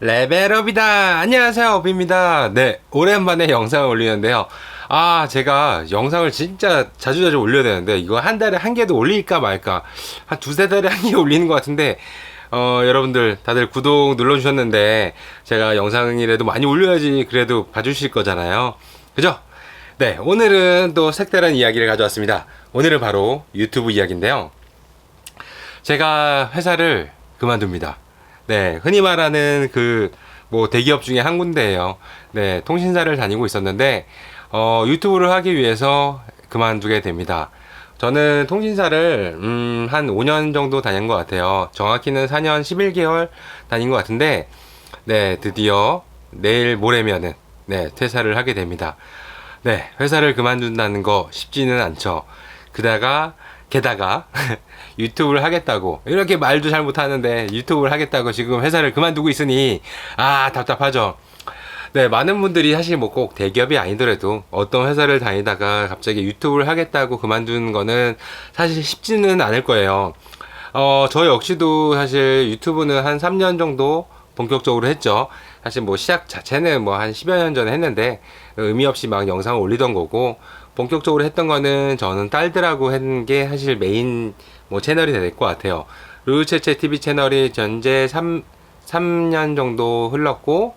레벨업이다. 안녕하세요, 업입니다. 네, 오랜만에 영상을 올리는데요. 아, 제가 영상을 진짜 자주 자주 올려야 되는데, 이거 한 달에 한 개도 올릴까 말까. 한 두세 달에 한 개 올리는 것 같은데, 어, 여러분들 다들 구독 눌러주셨는데, 제가 영상이라도 많이 올려야지 그래도 봐주실 거잖아요. 그죠? 네, 오늘은 또 색다른 이야기를 가져왔습니다. 오늘은 바로 유튜브 이야기인데요. 제가 회사를 그만둡니다. 네, 흔히 말하는 그 뭐 대기업 중에 한 군데예요. 네, 통신사를 다니고 있었는데 어, 유튜브를 하기 위해서 그만두게 됩니다. 저는 통신사를 음, 한 5년 정도 다닌 것 같아요. 정확히는 4년 11개월 다닌 것 같은데 네, 드디어 내일 모레면은 네, 퇴사를 하게 됩니다. 네, 회사를 그만둔다는 거 쉽지는 않죠. 그다가 게다가 유튜브를 하겠다고 이렇게 말도 잘 못하는데 유튜브를 하겠다고 지금 회사를 그만두고 있으니 아 답답하죠. 네, 많은 분들이 사실 뭐 꼭 대기업이 아니더라도 어떤 회사를 다니다가 갑자기 유튜브를 하겠다고 그만두는 거는 사실 쉽지는 않을 거예요. 어, 저 역시도 사실 유튜브는 한 3년 정도 본격적으로 했죠. 사실 뭐 시작 자체는 뭐 한 10여 년 전에 했는데 의미 없이 막 영상을 올리던 거고 본격적으로 했던 거는 저는 딸들하고 했는 게 사실 메인 뭐 채널이 될 것 같아요. 루체체 TV 채널이 전제 3, 3년 정도 흘렀고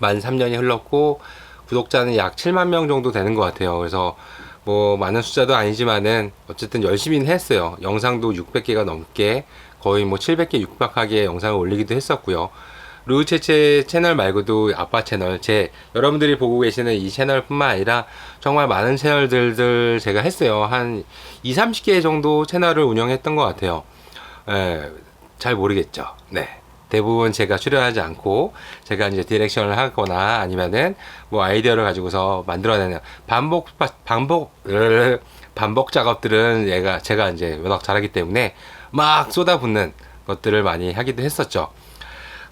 만 3년이 흘렀고 구독자는 약 7만 명 정도 되는 것 같아요. 그래서 뭐 많은 숫자도 아니지만은 어쨌든 열심히는 했어요. 영상도 600개가 넘게 거의 뭐 700개 육박하게 영상을 올리기도 했었고요. 루체체 채널 말고도 아빠 채널, 제 여러분들이 보고 계시는 이 채널뿐만 아니라 정말 많은 채널들들 제가 했어요. 한 2, 30개 정도 채널을 운영했던 것 같아요. 에, 잘 모르겠죠. 네. 대부분 제가 출연하지 않고 제가 이제 디렉션을 하거나 아니면은 뭐 아이디어를 가지고서 만들어내는 반복 반복 반복 작업들은 얘가 제가 이제 워낙 잘하기 때문에 막 쏟아붓는 것들을 많이 하기도 했었죠.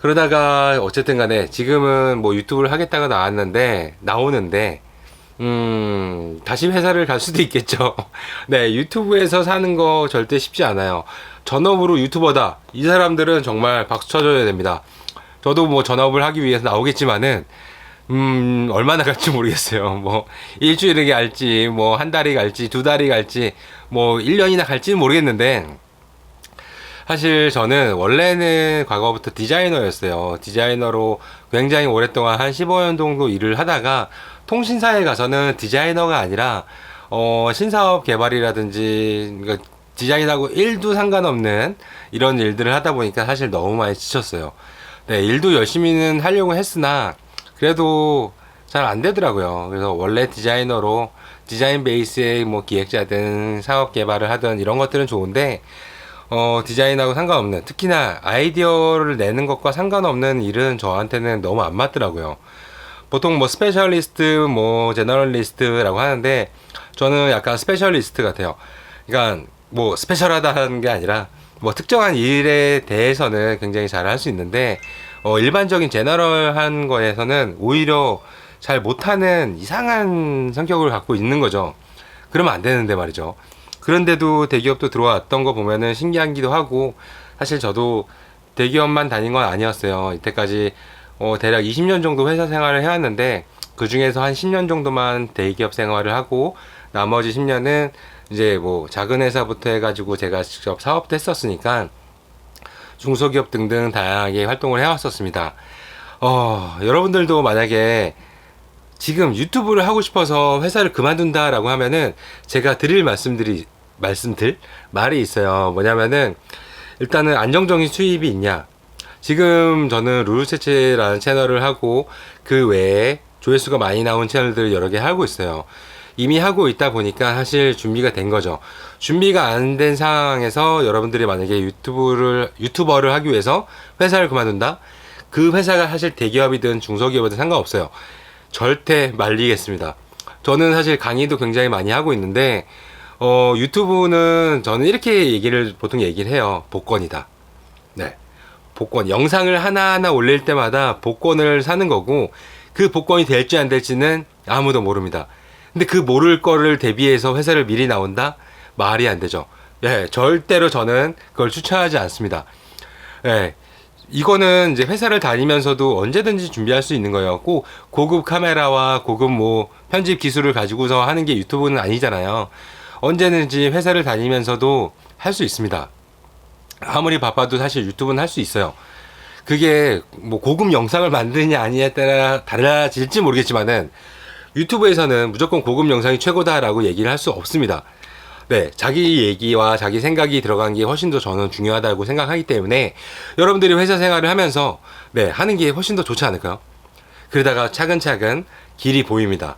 그러다가 어쨌든 간에 지금은 뭐 유튜브를 하겠다가 나왔는데 나오는데 음 다시 회사를 갈 수도 있겠죠. 네 유튜브에서 사는 거 절대 쉽지 않아요. 전업으로 유튜버다 이 사람들은 정말 박수 쳐줘야 됩니다. 저도 뭐 전업을 하기 위해서 나오겠지만은 음 얼마나 갈지 모르겠어요. 뭐 일주일에 갈지 뭐 한 달이 갈지 두 달이 갈지 뭐 1년이나 갈지는 모르겠는데 사실 저는 원래는 과거부터 디자이너였어요. 디자이너로 굉장히 오랫동안 한 15년 정도 일을 하다가 통신사에 가서는 디자이너가 아니라 어, 신사업 개발이라든지 그러니까 디자인하고 일도 상관없는 이런 일들을 하다 보니까 사실 너무 많이 지쳤어요. 네, 일도 열심히는 하려고 했으나 그래도 잘 안 되더라고요. 그래서 원래 디자이너로 디자인 베이스의 뭐 기획자든 사업 개발을 하든 이런 것들은 좋은데 어, 디자인하고 상관없는, 특히나 아이디어를 내는 것과 상관없는 일은 저한테는 너무 안 맞더라고요. 보통 뭐 스페셜리스트, 뭐 제너럴리스트라고 하는데, 저는 약간 스페셜리스트 같아요. 그러니까 뭐 스페셜하다는 게 아니라, 뭐 특정한 일에 대해서는 굉장히 잘 할 수 있는데, 어, 일반적인 제너럴한 거에서는 오히려 잘 못하는 이상한 성격을 갖고 있는 거죠. 그러면 안 되는데 말이죠. 그런데도 대기업도 들어왔던 거 보면은 신기하기도 하고 사실 저도 대기업만 다닌 건 아니었어요. 이때까지 어, 대략 20년 정도 회사 생활을 해왔는데 그 중에서 한 10년 정도만 대기업 생활을 하고 나머지 10년은 이제 뭐 작은 회사부터 해가지고 제가 직접 사업도 했었으니까 중소기업 등등 다양하게 활동을 해왔었습니다. 어, 여러분들도 만약에 지금 유튜브를 하고 싶어서 회사를 그만둔다라고 하면은 제가 드릴 말씀들이 말씀들 말이 있어요. 뭐냐면은 일단은 안정적인 수입이 있냐. 지금 저는 룰체체라는 채널을 하고 그 외에 조회수가 많이 나온 채널들을 여러 개 하고 있어요. 이미 하고 있다 보니까 사실 준비가 된 거죠. 준비가 안 된 상황에서 여러분들이 만약에 유튜브를 유튜버를 하기 위해서 회사를 그만둔다. 그 회사가 사실 대기업이든 중소기업이든 상관없어요. 절대 말리겠습니다. 저는 사실 강의도 굉장히 많이 하고 있는데 어, 유튜브는 저는 이렇게 얘기를 보통 얘기를 해요. 복권이다. 네. 복권. 영상을 하나하나 올릴 때마다 복권을 사는 거고 그 복권이 될지 안 될지는 아무도 모릅니다. 근데 그 모를 거를 대비해서 회사를 미리 나온다? 말이 안 되죠. 예, 절대로 저는 그걸 추천하지 않습니다. 예, 이거는 이제 회사를 다니면서도 언제든지 준비할 수 있는 거예요. 꼭 고급 카메라와 고급 뭐 편집 기술을 가지고서 하는 게 유튜브는 아니잖아요. 언제든지 회사를 다니면서도 할 수 있습니다. 아무리 바빠도 사실 유튜브는 할 수 있어요. 그게 뭐 고급 영상을 만드느냐 아니냐에 따라 달라질지 모르겠지만은 유튜브에서는 무조건 고급 영상이 최고다라고 얘기를 할 수 없습니다. 네, 자기 얘기와 자기 생각이 들어간 게 훨씬 더 저는 중요하다고 생각하기 때문에 여러분들이 회사 생활을 하면서 네, 하는 게 훨씬 더 좋지 않을까요? 그러다가 차근차근 길이 보입니다.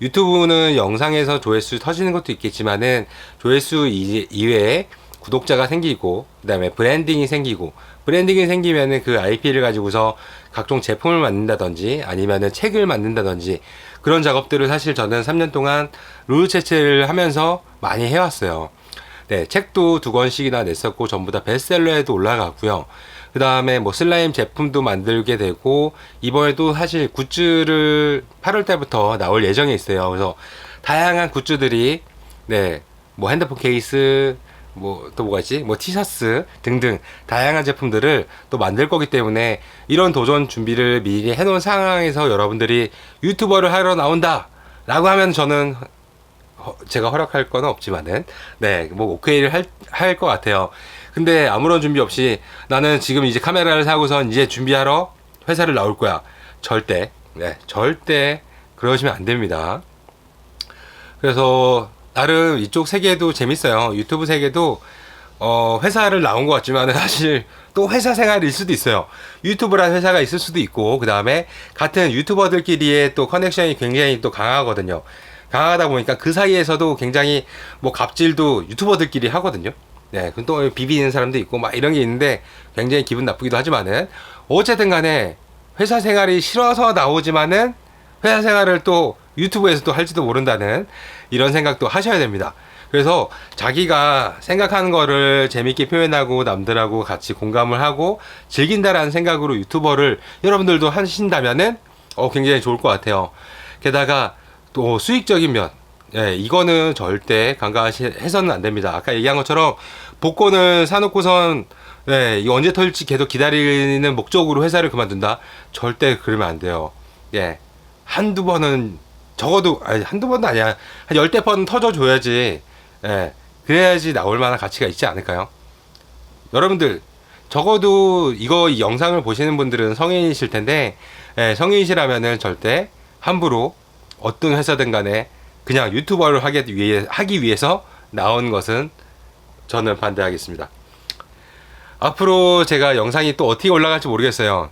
유튜브는 영상에서 조회수 터지는 것도 있겠지만은 조회수 이- 이외에 구독자가 생기고 그다음에 브랜딩이 생기고 브랜딩이 생기면은 그 IP를 가지고서 각종 제품을 만든다든지 아니면은 책을 만든다든지 그런 작업들을 사실 저는 3년 동안 룰 채취를 하면서 많이 해왔어요. 네, 책도 두 권씩이나 냈었고 전부 다 베스트셀러에도 올라가고요. 그 다음에 뭐 슬라임 제품도 만들게 되고 이번에도 사실 굿즈를 8월 달부터 나올 예정에 있어요. 그래서 다양한 굿즈들이 네, 뭐 핸드폰 케이스 뭐 또 뭐가 있지? 뭐 티셔츠 등등 다양한 제품들을 또 만들 거기 때문에 이런 도전 준비를 미리 해놓은 상황에서 여러분들이 유튜버를 하러 나온다 라고 하면 저는 허- 제가 허락할 건 없지만은 네뭐 오케이를 할 할 것 같아요. 근데 아무런 준비 없이 나는 지금 이제 카메라를 사고선 이제 준비하러 회사를 나올 거야. 절대 네 절대 그러시면 안 됩니다. 그래서 나름 이쪽 세계도 재밌어요. 유튜브 세계도 어, 회사를 나온 것 같지만 사실 또 회사 생활일 수도 있어요. 유튜브란 회사가 있을 수도 있고 그 다음에 같은 유튜버들끼리의 또 커넥션이 굉장히 또 강하거든요. 강하다 보니까 그 사이에서도 굉장히 뭐 갑질도 유튜버들끼리 하거든요. 네, 또 비비는 사람도 있고 막 이런 게 있는데 굉장히 기분 나쁘기도 하지만은 어쨌든 간에 회사 생활이 싫어서 나오지만은 회사 생활을 또 유튜브에서 또 할지도 모른다는 이런 생각도 하셔야 됩니다. 그래서 자기가 생각하는 거를 재밌게 표현하고 남들하고 같이 공감을 하고 즐긴다라는 생각으로 유튜버를 여러분들도 하신다면은 어, 굉장히 좋을 것 같아요. 게다가 또 수익적인 면, 예, 이거는 절대 간과해서는 안 됩니다. 아까 얘기한 것처럼 복권을 사놓고선 예, 이거 언제 털지 계속 기다리는 목적으로 회사를 그만둔다? 절대 그러면 안 돼요. 예, 한두 번은 적어도 아니 한두 번도 아니야 한 열대 번 터져줘야지 예 그래야지 나올 만한 가치가 있지 않을까요 여러분들 적어도 이거 이 영상을 보시는 분들은 성인이실 텐데 예, 성인이시라면은 절대 함부로 어떤 회사든 간에 그냥 유튜버를 하기 위해 하기 위해서 나온 것은 저는 반대하겠습니다. 앞으로 제가 영상이 또 어떻게 올라갈지 모르겠어요.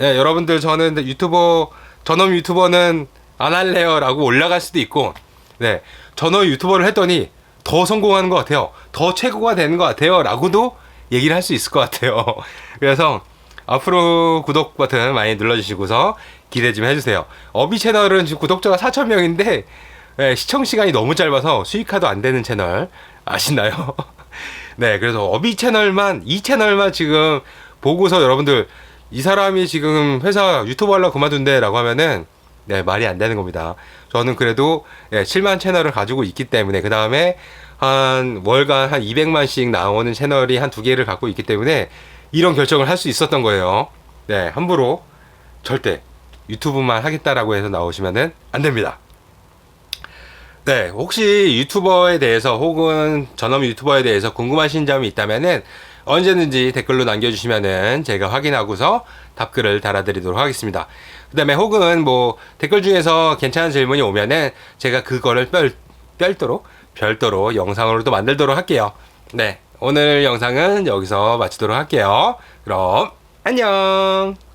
예, 여러분들 저는 유튜버 전업 유튜버는 안 할래요라고 올라갈 수도 있고 네 전업 유튜버를 했더니 더 성공하는 것 같아요. 더 최고가 되는 것 같아요라고도 얘기를 할 수 있을 것 같아요. 그래서 앞으로 구독 버튼 많이 눌러주시고서 기대 좀 해주세요 어비 채널은 지금 구독자가 4천 명인데 네, 시청 시간이 너무 짧아서 수익화도 안 되는 채널 아시나요? 네, 그래서 어비 채널만 이 채널만 지금 보고서 여러분들 이 사람이 지금 회사 유튜브 하려고 그만둔대라고 하면은 네, 말이 안 되는 겁니다. 저는 그래도 예, 7만 채널을 가지고 있기 때문에 그 다음에 한 월간 한 200만씩 나오는 채널이 한 두 개를 갖고 있기 때문에 이런 결정을 할 수 있었던 거예요. 네, 함부로 절대 유튜브만 하겠다라고 해서 나오시면은 안 됩니다. 네, 혹시 유튜버에 대해서 혹은 전업 유튜버에 대해서 궁금하신 점이 있다면은 언제든지 댓글로 남겨주시면은 제가 확인하고서 답글을 달아드리도록 하겠습니다. 그 다음에 혹은 뭐 댓글 중에서 괜찮은 질문이 오면은 제가 그거를 별, 별도로, 별도로 영상으로 또 만들도록 할게요. 네, 오늘 영상은 여기서 마치도록 할게요. 그럼, 안녕!